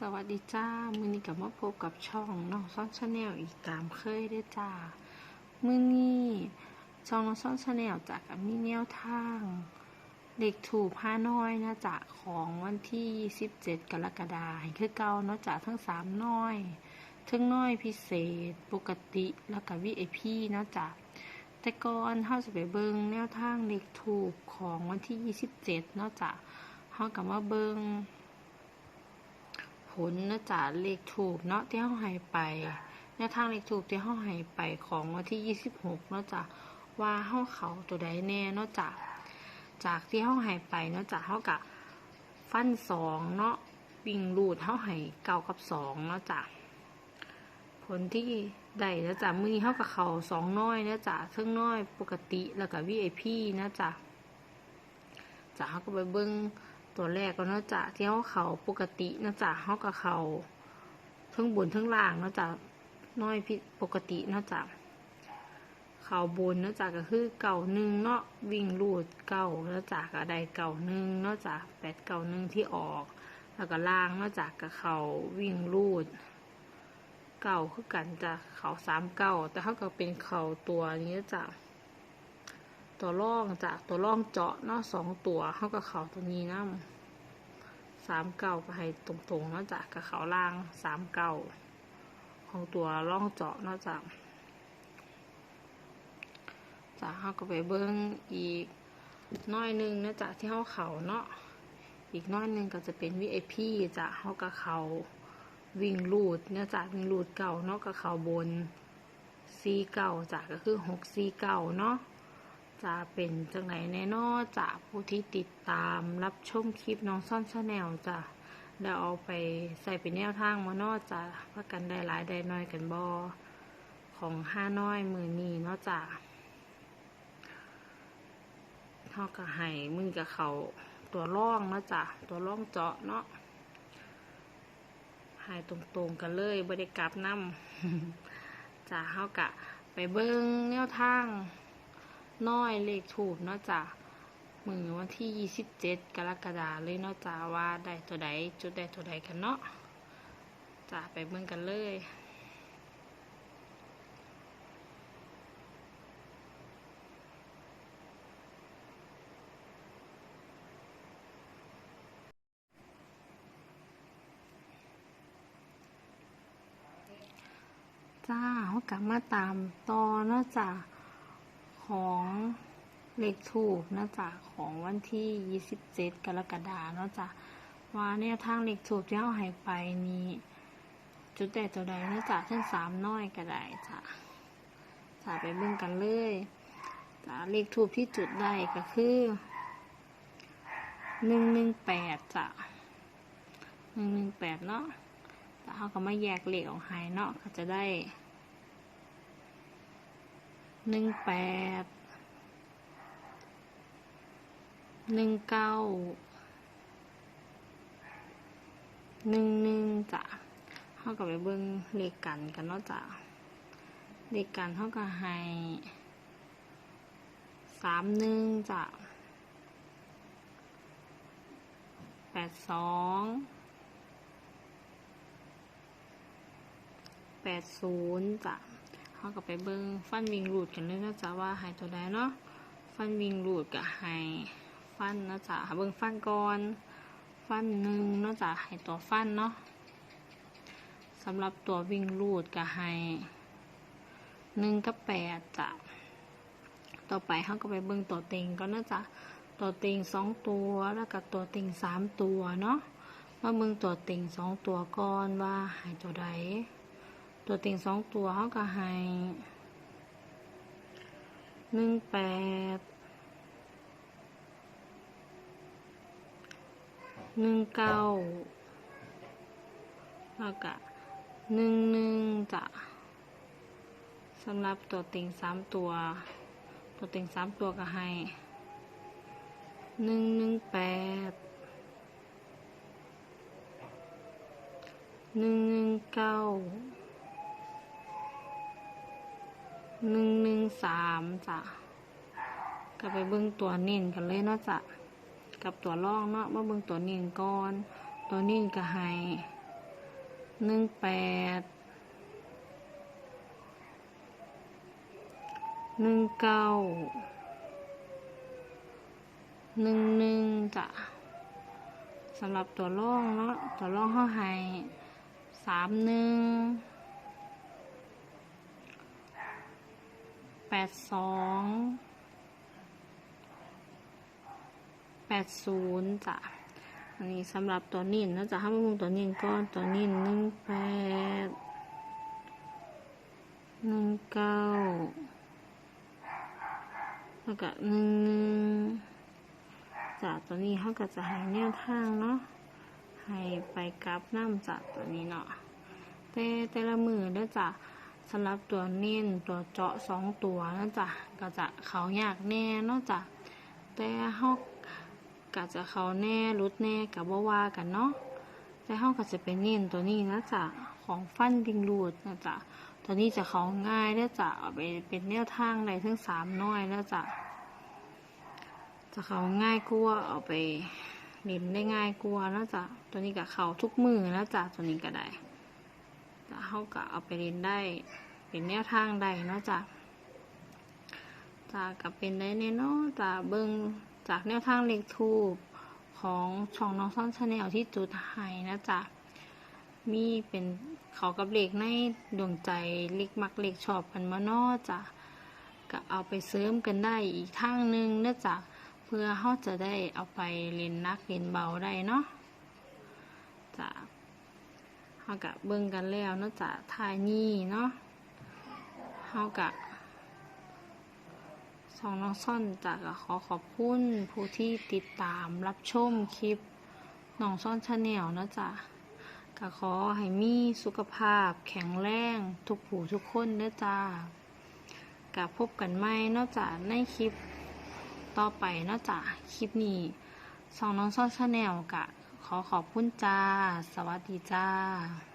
สวัสดีจ้า มือนี้กับมาพบกับช่องน้องซ่อนชาแนลอีกตามเคยได้จ้า มือนี้ช่องน้องซ่อนชาแนลจากมีแนวทาง เด็กถูกผ้าน้อยนะจ๊ะของวันที่ 17 กรกฎาคมคือเก่าเนาะจ๊ะทั้ง 3 น้อย ทั้งน้อยพิเศษ ปกติแล้วก็วีไอพีนะจ๊ะแต่ก่อนเฮาจะไปเบิ่งแนวทางเด็กถูกของวันที่ 27 เนาะจ๊ะเฮากับมาเบิ่ง ผลนะจ๊ะเลขถูกเนาะที่เฮาให้ไปแนวทางเลขถูกที่เฮาให้ไปของวันที่ 26 เนาะจ๊ะว่าเฮาเขาตัวใดแน่เนาะจ๊ะจากที่เฮาให้ไปเนาะจ๊ะเฮากะฟันสองเนาะวิ่งรูดเฮาให้เก้ากับสองเนาะจ๊ะผลที่ได้นะจ๊ะมือนี้ากับเขาสองน้อยนะจ๊ะเทิงน้อยปกติแล้วก็ VIP นะจ๊ะจ้ะเฮาก็ไปเบิ่ง ตัวแรกก็เนาจ้ะที่เขาเขาปกตินาะจ้ะเขากับเขาทั้งบนทั้งล่างนาะจ้ะน้อยผิดปกตินาะจ้ะเขาบนนาะจ้ะก็คือเก่าหนึ่งเนาะวิ่งรูดเก่านาะจ้ะก็ได้เก่าหนึ่งเนาะจ้ะแปดเก่าหนึ่งที่ออก แล้วก็ล่างนาะจ้ะกับเขาวิ่งรูดเก่าคือกันจ้ะเขาสามเก่าแต่เขาก็เป็นเขาตัวนี้จ้ะ ตัวร่องจากตัวร่องเจาะเนาะสองตัวเข้ากับเขาตัวนี้น้ำสามเก้าก็ให้ตรงๆเนาะจากกับเขาล่างสามเก้าของตัวร่องเจาะเนาะจากจากเขาก็ไปเบิ้งอีกน้อยหนึงเนาะจากที่เขาเขาเนาะอีกน้อยหนึงก็จะเป็น VIP จากเขากับเขาวิ่งลูดเนาะจากวิ่งลูดเก่าเนาะกับเขาบนซีเก่าจากก็คือหกซีเก่าเนาะ จะเป็นจังไหนแน่นอจากผู้ที่ติดตามรับชมคลิปน้องซ่อนชาแนลจ้ะแล้วเอาไปใส่เป็นแนวทางมานอจะพักกันได้หลายได้น้อยกันบอของห้าน้อยมือนีนาะจ้ะเท่ากับไห้มือกับเขาตัวร่องนะจ้ะตัวร่องเจาะเนาะหายตรงๆกันเลยบริกลับน้ำจ้ะเท่ากับไปเบิ้งแนวทาง น้อยเลขถูกเนาะจ้ะมือวันที่ 27 กรกฎาคมเลยเนาะจ้ะว่าได้ตัวใดจุดได้ตัวใดกันเนาะจ้ะไปเบิ่งกันเลย จ้าเขากลับมาตามต่อเนาะจ้ะ ของเลขถูกนะจ๊ะของวันที่ 27 กรกฎาเนาะจ๊ะว่าแนวทางเลขถูกที่เอาให้ไปนี้จุดใดตัวใดนะจ๊ะทั้งสามน้อยก็ได้จ้ะจ้ะไปเบิ่งกันเลยจ้ะเลขถูกที่จุดได้ก็คือหนึ่งหนึ่งแปดจ้ะหนึ่งหนึ่งแปดเนาะแต่เขาก็มาแยกเลขออกให้เนาะก็จะได้ หนึ่งแปด หนึ่งเก้า หนึ่งหนึ่งจ้ะเขากับไปเบิ้งเลขกันกันเนาะจ้ะเลขกันเขาก็ให้สามหนึ่งจ้ะแปดสองแปดศูนย์จ้ะ เขาก็ไปเบิ้งฟันวิงรูดกันเลยนะจ๊ะว่าหายตัวใดเนาะฟันวิงรูดกับหายฟันนะจ๊ะเบิ้งฟันก่อน ฟันหนึ่งเนะจ๊ะหายตัวฟันเนาะสำหรับตัววิ่งรูดกับหายหนึ่งกับแปดจ้ะต่อไปเขาก็ไปเบิ้งตัวเต็งก็นะจ๊ะตัวเต็งสองตัวแล้วกับตัวเต็งสามตัวเนาะมาเบิ้งตัวเต็งสองตัวก่อนว่าหายตัวใด ตัวเต็งสองตัวเขาก็ให้หนึ่งแปดหนึ่งเก้าแล้วก็หนึ่งหนึ่งจ้ะสำหรับตัวเต็งสามตัว ตัวเต็งสามตัวก็ให้หนึ่งหนึ่งแปดหนึ่งหนึ่งเก้า หนึ่งหนึ่งสามจ้ะก็ไปเบิ่งตัวเน้นกันเลยเนาะจ้ะกับตัวล่องเนาะมาเบิ่งตัวเน้นก่อน ตัวเน้นก็ให้หนึ่งแปดหนึ่งเก้าหนึ่งหนึ่งจ้ะสำหรับตัวร่องเนาะตัวร่องเขาให้สามหนึ่ง ปดสองแปดศูนย์จ้ะอันนี้สำหรับตัวนิ่นนะจ๊ะถ้ามามุงตัวนิ่นก้อนตัวนิ่นหนึ่งแปดหนึ่งเก้าแล้วก็หนึ่งหนึ่งจ้ะตัวนี้เขาก็จะให้แนวทางเนาะให้ไปกราฟน้ำจ้ะตัวนี้เนาะแต่แต่ละมือเด้อจ้ะ สำหรับตัวเนิ่นตัวเจาะสองตัวนะจ๊ะก็จะเขายากแน่นะจ้ะแต่เขากะจะเขาแน่รุดแน่กับว่าว่ากันเนาะแต่เฮาก็จะเป็นเน้นตัวนี้นะจ๊ะของฟันดิงรูดนะจ๊ะตัวนี้จะเขาง่ายแล้วจะเอาไปเป็นแนวทางในทั้งสามน้อยแล้วจะจะเขาง่ายกว่าเอาไปเล่นได้ง่ายกว่านะจ๊ะตัวนี้กับเขาทุกมือนะจ๊ะตัวนี้ก็ได้ จะเฮาก็เอาไปเล่นได้ เป็นแนวทางได้เนาะจ๊ะจ้ะกับเป็นได้แน่เนาะจ้ะเบิ่งจากแนวทางเลขทูบของช่องน้องซ่อนชาแนลที่จุดไห้นะจ๊ะมีเป็นเขากับเลขในดวงใจเลขมักเลขชอบกันมานอจ้ะก็เอาไปเสริมกันได้อีกทางหนึ่งนะจ๊ะเพื่อเขาจะได้เอาไปเล่นนักเล่นเบาได้เนาะจ้ะ เขากะเบิ่งกันแล้วเนาะจ้ะทายนี่เนาะเขากะสองน้องซ่อนจากขอขอบคุณผู้ที่ติดตามรับชมคลิปน้องซ่อนชาแนลนะจ๊ะก็ขอให้มีสุขภาพแข็งแรงทุกผู้ทุกคนนะจ๊ะกับพบกันใหม่นอกจากในคลิปต่อไปนอกจากคลิปนี้สองน้องซ่อนชาแนลกะ ขอขอบคุณจ้า สวัสดีจ้า